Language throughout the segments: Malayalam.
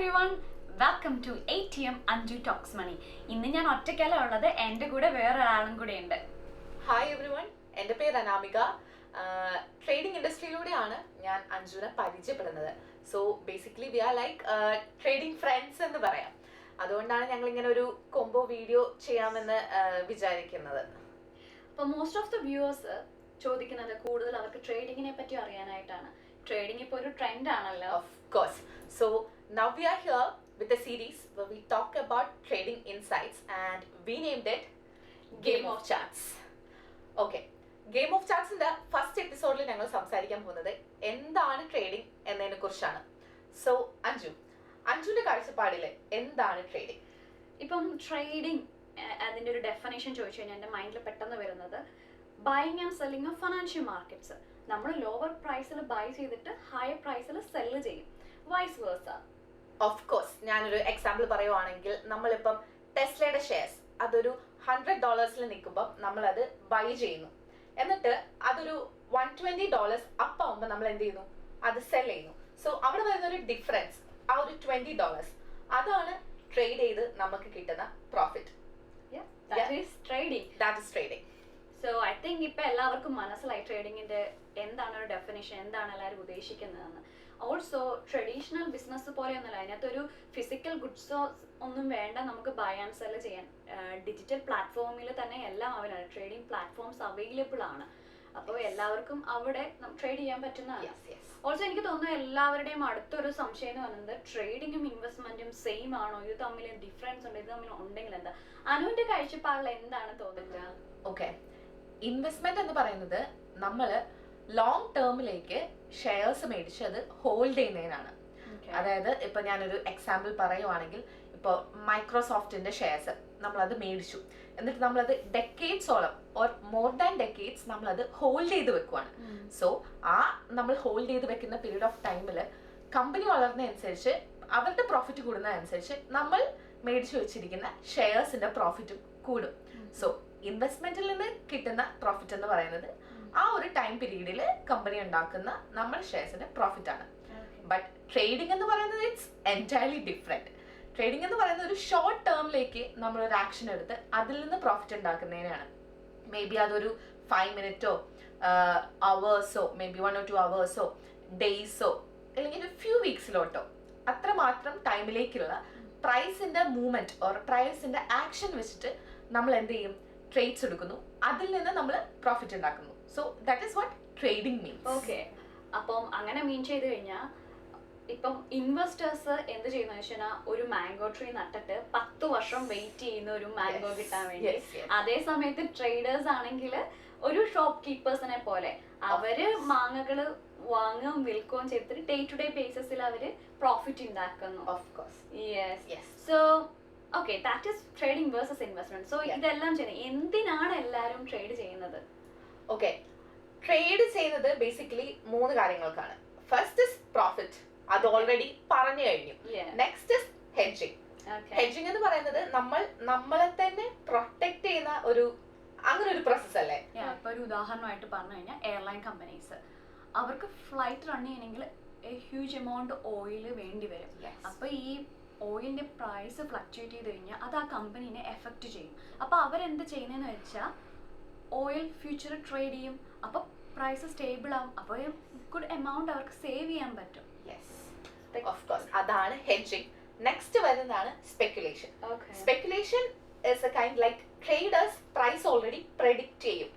Every one welcome to A T M Anju talks money ഇന്ന് ഞാൻ ഒറ്റയ്ക്കല്ല ഉള്ളത് എന്റെ കൂടെ വേറൊരാളും കൂടെ ഉണ്ട്. ഹായ് എവ്രി വൺ എന്റെ പേര് അനാമിക. ട്രേഡിംഗ് ഇൻഡസ്ട്രിയിലൂടെയാണ് ഞാൻ അഞ്ജുനെ പരിചയപ്പെടുന്നത്. So basically we are like trading friends എന്ന് പറയാം. അതുകൊണ്ടാണ് ഞങ്ങൾ ഇങ്ങനെ ഒരു കൊമ്പോ വീഡിയോ ചെയ്യാമെന്ന് വിചാരിക്കുന്നത്. അപ്പോൾ മോസ്റ്റ് ഓഫ് ദ വ്യൂവേഴ്സ് ചോദിക്കുന്നത് കൂടുതൽ അവർക്ക് ട്രേഡിങ്ങിനെ പറ്റി അറിയാനായിട്ടാണ്. ട്രേഡിംഗ് ഇപ്പോൾ ഒരു ട്രെൻഡ് ആണല്ലോ. Of course so now we are here with a series we talk about trading insights and we named it Game of Charts. Okay. Game of ചാർട്സിന്റെ first എപ്പിസോഡിൽ ഞങ്ങൾ സംസാരിക്കാൻ പോകുന്നത് എന്താണ് ട്രേഡിംഗ് എന്നതിനെ കുറിച്ചാണ്. സോ അഞ്ജു. അഞ്ജുവിന്റെ കാഴ്ചപ്പാടിൽ എന്താണ് ട്രേഡിംഗ് ഇപ്പം ട്രേഡിംഗ് അതിന്റെ ഒരു ഡെഫിനേഷൻ ചോദിച്ചു കഴിഞ്ഞാൽ എന്റെ മൈൻഡിൽ പെട്ടെന്ന് വരുന്നത് buying and selling of financial markets നമ്മൾ ലോവർ പ്രൈസിൽ ബൈ ചെയ്തിട്ട് ഹയർ പ്രൈസിൽ സെല്ല് ചെയ്യും. വൈസ് വേഴ്സ ഓഫ് കോഴ്സ് ഞാനൊരു എക്സാമ്പിൾ പറയുവാണെങ്കിൽ നമ്മളിപ്പം ടെസ്ലയുടെ ഷെയർസ് അതൊരു ഹൺഡ്രഡ് ഡോളേഴ്സിൽ നിൽക്കുമ്പോൾ നമ്മൾ അത് ബൈ ചെയ്യുന്നു. എന്നിട്ട് അതൊരു വൺ ട്വന്റി ഡോളേഴ്സ് അപ്പ് ആവുമ്പോൾ നമ്മൾ എന്ത് ചെയ്യുന്നു? അത് സെൽ ചെയ്യുന്നു. സോ അവിടെ വരുന്ന ഒരു ഡിഫറൻസ് ആ ഒരു ട്വന്റി ഡോളേഴ്സ് അതാണ് ട്രേഡ് ചെയ്ത് നമുക്ക് കിട്ടുന്ന profit that is trading that is trading so I think ഇപ്പൊ എല്ലാവർക്കും മനസ്സിലായി ട്രേഡിങ്ങിന്റെ എന്താണ് ഒരു ഡെഫിനേഷൻ എന്താണ് എല്ലാവരും ഉദ്ദേശിക്കുന്നതെന്ന്. ഓൾസോ ട്രഡീഷണൽ ബിസിനസ് പോലെയൊന്നുമല്ല അതിനകത്തൊരു ഫിസിക്കൽ ഗുഡ്സോ ഒന്നും വേണ്ട നമുക്ക് ബൈ ആൻഡ് സെൽ ചെയ്യാൻ. ഡിജിറ്റൽ പ്ലാറ്റ്ഫോമിൽ തന്നെ എല്ലാം അവൈലബിൾ ട്രേഡിംഗ് പ്ലാറ്റ്ഫോംസ് അവൈലബിൾ ആണ്. അപ്പോൾ എല്ലാവർക്കും അവിടെ ട്രേഡ് ചെയ്യാൻ പറ്റുന്നതാണ് യെസ് ഓൾസോ എനിക്ക് തോന്നുന്നു എല്ലാവരുടെയും അടുത്തൊരു സംശയം എന്ന് പറയുന്നത് ട്രേഡിങ്ങും ഇൻവെസ്റ്റ്മെന്റും സെയിം ആണോ? ഇത് തമ്മിൽ ഡിഫറൻസ് ഉണ്ട്? ഇത് തമ്മിൽ ഉണ്ടെങ്കിൽ എന്താ? അനുവിന്റെ കാഴ്ചപ്പാടിൽ എന്താണ് തോന്നുന്നത്? ഓക്കെ ഇൻവെസ്റ്റ്മെന്റ് എന്ന് പറയുന്നത് നമ്മൾ ലോങ് ടേമിലേക്ക് ഷെയർസ് മേടിച്ച് അത് ഹോൾഡ് ചെയ്യുന്നതിനാണ്. അതായത് ഇപ്പൊ ഞാനൊരു എക്സാമ്പിൾ പറയുവാണെങ്കിൽ ഇപ്പോൾ മൈക്രോസോഫ്റ്റിന്റെ ഷെയർസ് നമ്മളത് മേടിച്ചു. എന്നിട്ട് നമ്മളത് ഡെക്കേഡ്സോളം ഓർ മോർ ദാൻ ഡെക്കേഡ്സ് നമ്മളത് ഹോൾഡ് ചെയ്ത് വെക്കുവാണ്. സോ ആ നമ്മൾ ഹോൾഡ് ചെയ്ത് വെക്കുന്ന പീരീഡ് ഓഫ് ടൈമിൽ കമ്പനി വളർന്നതനുസരിച്ച് അവരുടെ പ്രോഫിറ്റ് കൂടുന്നതനുസരിച്ച് നമ്മൾ മേടിച്ചു വെച്ചിരിക്കുന്ന ഷെയർസിന്റെ പ്രോഫിറ്റും കൂടും. സോ ഇൻവെസ്റ്റ്മെന്റിൽ നിന്ന് കിട്ടുന്ന പ്രോഫിറ്റ് എന്ന് പറയുന്നത് ആ ഒരു ടൈം പീരീഡിൽ കമ്പനി ഉണ്ടാക്കുന്ന നമ്മൾ ഷെയർസിന്റെ പ്രോഫിറ്റ് ആണ്. ബട്ട് ട്രേഡിംഗ് എന്ന് പറയുന്നത് ഇറ്റ്സ് എന്റയർലി ഡിഫറെന്റ് ട്രേഡിംഗ് എന്ന് പറയുന്നത് ഒരു ഷോർട്ട് ടേമിലേക്ക് നമ്മൾ ഒരു ആക്ഷൻ എടുത്ത് അതിൽ നിന്ന് പ്രോഫിറ്റ് ഉണ്ടാക്കുന്നതിനാണ് മേ ബി അതൊരു ഫൈവ് മിനിറ്റോ അവേഴ്സോ maybe one or two അവേഴ്സോ ഡേയ്സോ അല്ലെങ്കിൽ ഒരു ഫ്യൂ വീക്സിലോട്ടോ അത്രമാത്രം ടൈമിലേക്കുള്ള പ്രൈസിന്റെ മൂവ്മെന്റ് ഓർ പ്രൈസിന്റെ ആക്ഷൻ വെച്ചിട്ട് നമ്മൾ എന്ത് ചെയ്യും? ട്രേഡ്സ് എടുക്കുന്നു. അതിൽ നിന്ന് നമ്മൾ പ്രോഫിറ്റ് ഉണ്ടാക്കുന്നു. So that is what trading means okay അപ്പം അങ്ങനെ മീൻ ചെയ്ത് കഴിഞ്ഞാൽ ഇപ്പം ഇൻവെസ്റ്റേഴ്സ് എന്ത് ചെയ്യുന്ന വെച്ചാൽ ഒരു മാംഗോ ട്രീ നട്ടിട്ട് പത്ത് വർഷം വെയിറ്റ് ചെയ്യുന്ന ഒരു മാംഗോ കിട്ടാൻ വേണ്ടി. അതേ സമയത്ത് ട്രേഡേഴ്സ് ആണെങ്കിൽ ഒരു ഷോപ്പ് കീപ്പേഴ്സിനെ പോലെ അവർ മാങ്ങകൾ വാങ്ങുകയും വിൽക്കുകയും ചെയ്തിട്ട് ഡേ ടു ഡേ ബേസിസിൽ അവർ പ്രോഫിറ്റ് ഉണ്ടാക്കുന്നു. So okay that is trading versus investment so. ഇതെല്ലാം ചെയ്യുന്നത്. എന്തിനാണ് എല്ലാവരും ട്രേഡ് ചെയ്യുന്നത്? ഓക്കെ ട്രേഡ് ചെയ്യുന്നത് ബേസിക്കലി മൂന്ന് കാര്യങ്ങൾക്കാണ്. ഫസ്റ്റ് ഇസ് പ്രോഫിറ്റ് അത് ഓൾറെഡി പറഞ്ഞു കഴിഞ്ഞു. Next is hedging. ഹെഡ്ജിങ് എന്ന് പറയുന്നത് നമ്മൾ നമ്മളെ തന്നെ പ്രൊട്ടക്ട് ചെയ്യുന്ന ഒരു അങ്ങനെ ഒരു പ്രോസസ് അല്ലേ? ഞാൻ ഇപ്പൊ ഒരു ഉദാഹരണമായിട്ട് പറഞ്ഞു കഴിഞ്ഞാൽ എയർലൈൻ കമ്പനീസ് അവർക്ക് ഫ്ലൈറ്റ് റൺ ചെയ്യണമെങ്കിൽ ഹ്യൂജ് എമൗണ്ട് ഓയിൽ വേണ്ടി വരും. അപ്പൊ ഈ ഓയിലിന്റെ പ്രൈസ് ഫ്ലക്ച്വേറ്റ് ചെയ്ത് കഴിഞ്ഞാൽ അത് ആ കമ്പനീനെ എഫക്റ്റ് ചെയ്യും. അപ്പൊ അവരെന്ത് ചെയ്യുന്നതെന്ന് വെച്ചാൽ ഓയിൽ ഫ്യൂച്ചർ ട്രേഡ് ചെയ്യും. അപ്പോൾ പ്രൈസ് സ്റ്റേബിൾ ആവും. അപ്പോൾ ഗുഡ് എമൗണ്ട് അവർക്ക് സേവ് ചെയ്യാൻ പറ്റും. ഓഫ് കോഴ്സ് അതാണ് ഹെഡ്ജിങ് നെക്സ്റ്റ് വരുന്നതാണ് speculation speculation is a kind like traders price already predict ചെയ്യും.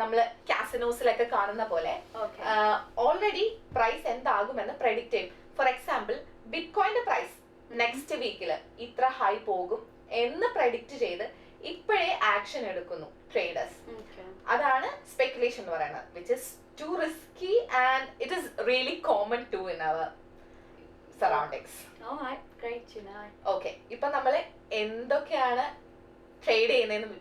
നമ്മൾ കാസിനോസിലൊക്കെ കാണുന്ന പോലെ. ഓൾറെഡി പ്രൈസ് എന്താകുമെന്ന് പ്രെഡിക്റ്റ് ചെയ്യും. ഫോർ എക്സാമ്പിൾ ബിറ്റ് കോയിന്റെ പ്രൈസ് നെക്സ്റ്റ് വീക്കിൽ ഇത്ര ഹൈ പോകും എന്ന് പ്രെഡിക്റ്റ് ചെയ്ത് ഇപ്പോഴേ ആക്ഷൻ എടുക്കുന്നു ട്രേഡേഴ്സ് അതാണ് സ്പെക്കുലേഷൻ എന്ന് പറയുന്നത് which is too risky and it is really common to in our surroundings. Okay ഇപ്പൊ നമ്മൾ എന്തൊക്കെയാണ് ട്രേഡ് ചെയ്യുന്നതെന്ന്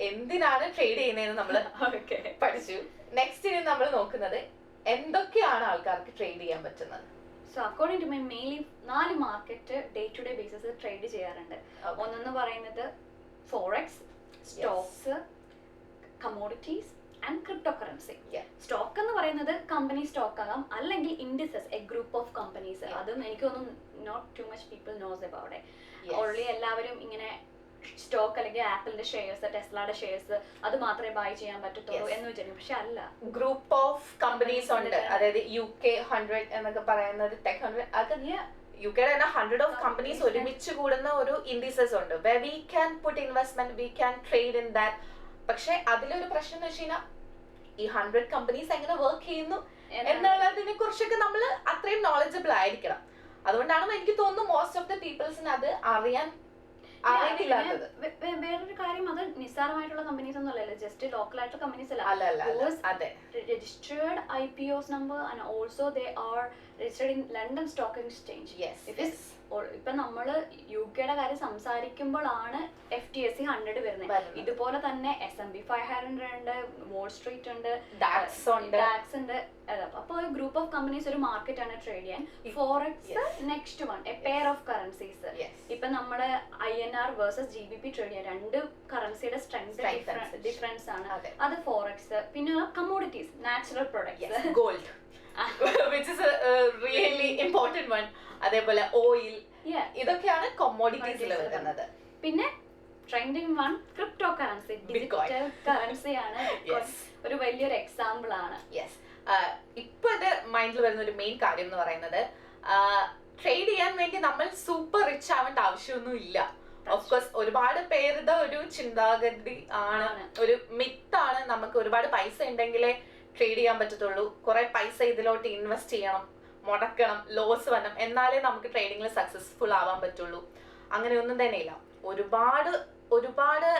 എന്തിനാണ് ട്രേഡ് ചെയ്യുന്നതെന്ന് നമ്മൾ. പഠിച്ചു. നെക്സ്റ്റ് ഇനി നമ്മൾ നോക്കുന്നത് എന്തൊക്കെയാണ് ആൾക്കാർക്ക് ട്രേഡ് ചെയ്യാൻ പറ്റുന്നത്? So according to my mainly നാല് market day to day basis trade ചെയ്യാറുണ്ട് ഒന്നെന്ന് പറയുന്നത് forex stocks commodities and cryptocurrency. Stock എന്ന് പറയുന്നത് കമ്പനി സ്റ്റോക്ക് ആകാം അല്ലെങ്കിൽ indices a group of companies. അതും എനിക്കൊന്നും not too much people knows about already എല്ലാവരും ഇങ്ങനെ സ്റ്റോക്ക് അല്ലെങ്കിൽ ആപ്പിളിന്റെ ഷെയർസ് ടെസ്ലയുടെ ഷെയർസ് അത് മാത്രമേ ബൈ ചെയ്യാൻ പറ്റത്തുള്ളൂ എന്ന് വിചാരിക്കും. പക്ഷെ അല്ല. ഗ്രൂപ്പ് ഓഫ് കമ്പനീസ് ഉണ്ട്. അതായത് യു കെ ഹൺഡ്രഡ് എന്നൊക്കെ പറയുന്നത് ടെക് ഹൺഡ്രഡ് അത് യു കെയുടെ തന്നെ ഹൺഡ്രഡ് ഓഫ് കമ്പനീസ്. ഒരുമിച്ച് കൂടുന്ന ഒരു ഇൻഡിസസ് ഉണ്ട്. We we can put investment we can trade in that പക്ഷെ അതിലൊരു പ്രശ്നം എന്ന് വെച്ച് കഴിഞ്ഞാൽ ഈ ഹൺഡ്രഡ് കമ്പനീസ് എങ്ങനെ വർക്ക് ചെയ്യുന്നു എന്നുള്ളതിനെ കുറിച്ചൊക്കെ നമ്മൾ അത്രയും നോളജബിൾ ആയിരിക്കണം. അതുകൊണ്ടാണ് എനിക്ക് തോന്നുന്നു മോസ്റ്റ് ഓഫ് ദ പീപ്പിൾസിന് അത് അറിയാൻ വേറൊരു കാര്യം അത് നിസ്സാരമായിട്ടുള്ള കമ്പനീസ് ഒന്നും ഒന്നുമല്ല ജസ്റ്റ് ലോക്കൽ ആയിട്ടുള്ള കമ്പനീസ് അല്ല അതെ. Registered I P Os number and also they are registered in London stock exchange yes it is ഇപ്പൊ നമ്മൾ യു കെയുടെ കാര്യം സംസാരിക്കുമ്പോഴാണ് F T S C hundred വരുന്നത്. ഇതുപോലെ തന്നെ S M B five hundred ഉണ്ട് വോൾ സ്ട്രീറ്റ് ഉണ്ട് ഡാക്സ് ഉണ്ട്. ഡാക്സ് ഉണ്ട്. അപ്പൊ ഒരു ഗ്രൂപ്പ് ഓഫ് കമ്പനീസ് ഒരു മാർക്കറ്റ് ആണ് ട്രേഡ് ചെയ്യാൻ. Forex. Next one a pair of currencies ഇപ്പൊ നമ്മുടെ I N R versus G B P trade ചെയ്യാൻ. രണ്ട് കറൻസിയുടെ സ്ട്രെങ്ത് ഡിഫറൻസ് ആണ്. അതെ. അത് ഫോറക്സ് പിന്നെ commodities natural products gold which is really important one അതേപോലെ ഓയിൽ ഇതൊക്കെയാണ് കൊമോഡിറ്റീസിൽ വരുന്നത്. പിന്നെ trending one cryptocurrency. Digital currency ആണ്. ഒരു വലിയൊരു എക്സാമ്പിൾ ആണ്. യെസ് ഇപ്പൊ എന്റെ മൈൻഡിൽ വരുന്ന ഒരു മെയിൻ കാര്യം എന്ന് പറയുന്നത് ട്രേഡ് ചെയ്യാൻ വേണ്ടി നമ്മൾ സൂപ്പർ റിച്ച് ആവേണ്ട ആവശ്യമൊന്നും ഇല്ല. ഓഫ്കോഴ്സ് ഒരുപാട് പേരുടെ ഒരു ചിന്താഗതി ആണ്. ആണ്. ഒരു മിത്താണ് നമുക്ക് ഒരുപാട് പൈസ ഉണ്ടെങ്കിലേ ട്രേഡ് ചെയ്യാൻ പറ്റത്തുള്ളൂ. കുറെ പൈസ ഇതിലോട്ട് ഇൻവെസ്റ്റ് ചെയ്യണം മുടക്കണം ലോസ് വരണം എന്നാലേ നമുക്ക് ട്രേഡിങ്ങിൽ സക്സസ്ഫുൾ ആവാൻ പറ്റുള്ളൂ. അങ്ങനെയൊന്നും തന്നെ ഇല്ല. ഒരുപാട് ഒരുപാട്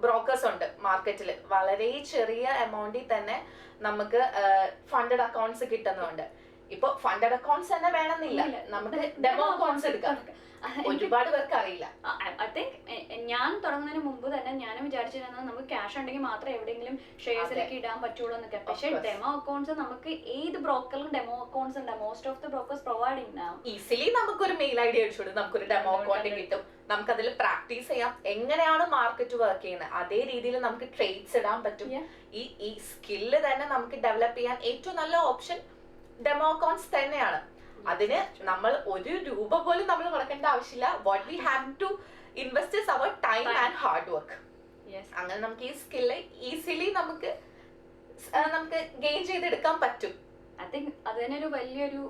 ബ്രോക്കേഴ്സ് ഉണ്ട് മാർക്കറ്റിൽ വളരെ ചെറിയ എമൗണ്ടിൽ തന്നെ നമുക്ക് ഫണ്ടഡ് അക്കൗണ്ട്സ് കിട്ടുന്നുണ്ട്. ഇപ്പൊ ഫണ്ടഡ് അക്കൗണ്ട്സ് തന്നെ വേണമെന്നില്ല. നമ്മുടെ നമുക്ക് ഡെമോ അക്കൗണ്ട്സ് എടുക്കാം ഒരുപാട് പേർക്ക് അറിയില്ല. ഐ തിങ്ക് ഞാൻ തുടങ്ങുന്നതിന് മുമ്പ് തന്നെ ഞാനും വിചാരിച്ചിരുന്നത് നമുക്ക് ക്യാഷ് ഉണ്ടെങ്കിൽ മാത്രമേ എവിടെയെങ്കിലും ഷെയർസിലേക്ക് ഇടാൻ പറ്റുള്ളൂ എന്നൊക്കെ. പക്ഷേ ഡെമോ അക്കൗണ്ട്സ് നമുക്ക് ഏത് ബ്രോക്കറിലും ഡെമോ അക്കൗണ്ട്സ് ഉണ്ട്. Most of the brokers providing നാ ഈസിലി നമുക്കൊരു മെയിൽ ഐ ഡി നമുക്ക് ഒരു ഡെമോ അക്കൗണ്ട് കിട്ടും. നമുക്ക് അതിൽ പ്രാക്ടീസ് ചെയ്യാം. എങ്ങനെയാണ് മാർക്കറ്റ് വർക്ക് ചെയ്യുന്നത്? അതേ രീതിയിൽ നമുക്ക് ട്രേഡ്സ് ഇടാൻ പറ്റും. ഈ ഈ സ്കില്ല് തന്നെ നമുക്ക് ഡെവലപ്പ് ചെയ്യാൻ ഏറ്റവും നല്ല ഓപ്ഷൻ ഡെമോ അക്കൗണ്ട്സ് തന്നെയാണ്. അതിന് നമ്മൾ ഒരു രൂപ പോലും നമ്മൾ മുടക്കേണ്ട ആവശ്യമില്ല. What we have to invest is our time. And hard work അങ്ങനെ നമുക്ക് ഈ സ്കില്ല് ഈസിലി നമുക്ക് നമുക്ക് ഗെയിൻ ചെയ്തെടുക്കാൻ പറ്റും. ഐ തിങ്ക് അത് തന്നെ ഒരു വലിയൊരു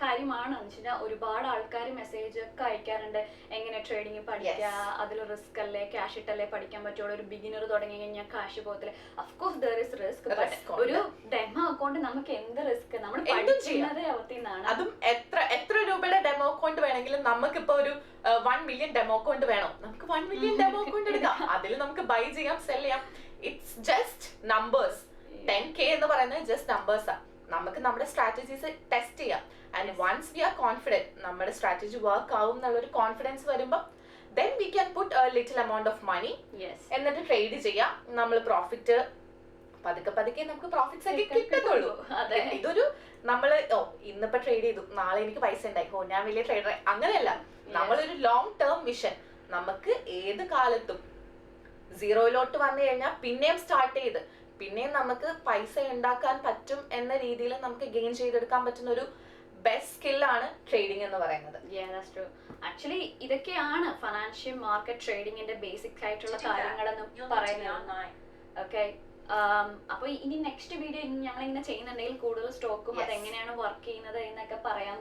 കാര്യമാണ്. എന്ന് വെച്ചാൽ ഒരുപാട് ആൾക്കാർ മെസ്സേജ് ഒക്കെ അയക്കാറുണ്ട്. എങ്ങനെ ട്രേഡിങ് പഠിക്കുക. അതിൽ റിസ്ക് അല്ലേ ക്യാഷ് ഇട്ടല്ലേ പഠിക്കാൻ പറ്റുള്ളൂ ഒരു ബിഗിനർ തുടങ്ങി കഴിഞ്ഞാൽ കാശ് പോകത്തില്ല. Of course there is risk ഒരു ഡെമോ അക്കൗണ്ട് നമുക്ക് എന്ത് റിസ്ക് നമ്മൾ പഠിക്കുന്നത് അവത്തിൽ നിന്നാണ് അതും എത്ര എത്ര രൂപയുടെ ഡെമോ അക്കൗണ്ട് വേണമെങ്കിലും നമുക്കിപ്പോ ഒരു വൺ മില്യൺ ഡെമോ അക്കൗണ്ട് വേണം. നമുക്ക് വൺ മില്യൺ ഡെമോ അക്കൗണ്ട് എടുക്കാം. അതിൽ നമുക്ക് ബൈ ചെയ്യാം സെൽ ചെയ്യാം. It's just numbers ten K എന്ന് പറയുന്നത് ജസ്റ്റ് നമ്പേഴ്സ് ആണ് നമുക്ക് നമ്മുടെ സ്ട്രാറ്റജീസ് ടെസ്റ്റ് ചെയ്യാം. And once we are confident നമ്മുടെ സ്ട്രാറ്റജി വർക്ക് ആവും എന്നുള്ളൊരു കോൺഫിഡൻസ് വരുമ്പോൾ then we can put little amount of money എന്നിട്ട് ട്രേഡ് ചെയ്യാം. നമ്മൾ പ്രോഫിറ്റ് പതുക്കെ പതുക്കെ നമുക്ക് പ്രോഫിറ്റ്സ് ഒക്കെ കിട്ടത്തുള്ളൂ. അതെ. ഇതൊരു നമ്മൾ ഓ ഇന്നിപ്പോ ട്രേഡ് ചെയ്തു. നാളെ എനിക്ക് പൈസ ഉണ്ടായി. ഓ ഞാൻ വലിയ ട്രേഡർ അങ്ങനെയല്ല. നമ്മളൊരു ലോങ് ടേം വിഷൻ നമുക്ക് ഏത് കാലത്തും സീറോയിലോട്ട് വന്നു കഴിഞ്ഞാൽ പിന്നെയും സ്റ്റാർട്ട് ചെയ്ത് പിന്നെയും നമുക്ക് പൈസ ഉണ്ടാക്കാൻ പറ്റും എന്ന രീതിയിൽ നമുക്ക് ഗെയിൻ ചെയ്തെടുക്കാൻ പറ്റുന്ന ഒരു ബെസ്റ്റ് സ്കില്ലാണ് ട്രേഡിംഗ് എന്ന് പറയുന്നത്. ആക്ച്വലി ഇതൊക്കെയാണ് ഫിനാൻഷ്യൽ മാർക്കറ്റ് ട്രേഡിംഗിന്റെ ബേസിക് ആയിട്ടുള്ള കാര്യങ്ങളെന്ന് പറയുന്നത്. ഓക്കെ അപ്പൊ ഇനി നെക്സ്റ്റ് വീഡിയോ ഞങ്ങൾ ഇങ്ങനെ ചെയ്യുന്നുണ്ടെങ്കിൽ കൂടുതൽ സ്റ്റോക്കും അതെങ്ങനെയാണ് അത് എങ്ങനെയാണ് വർക്ക് ചെയ്യുന്നത് എന്നൊക്കെ പറയാം.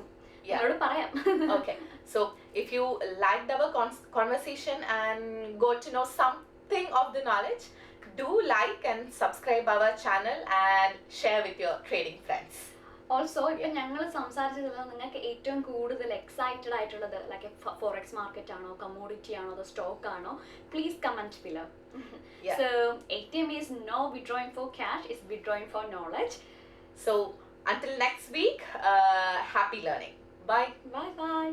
Yeah. പറയാം. Okay so if you like our conversation and go to know something of the knowledge do like and subscribe our channel and share with your trading friends. Also ഇപ്പൊ ഞങ്ങൾ സംസാരിച്ചതിൽ നിങ്ങൾക്ക് ഏറ്റവും കൂടുതൽ എക്സൈറ്റഡ് ആയിട്ടുള്ളത് ലൈക്ക് ഫോറക്സ് മാർക്കറ്റ് ആണോ കമ്മോഡിറ്റി ആണോ അതോ സ്റ്റോക്ക് ആണോ please comment below. So A T M is no withdrawing for cash is withdrawing for knowledge so until next week happy happy bye bye bye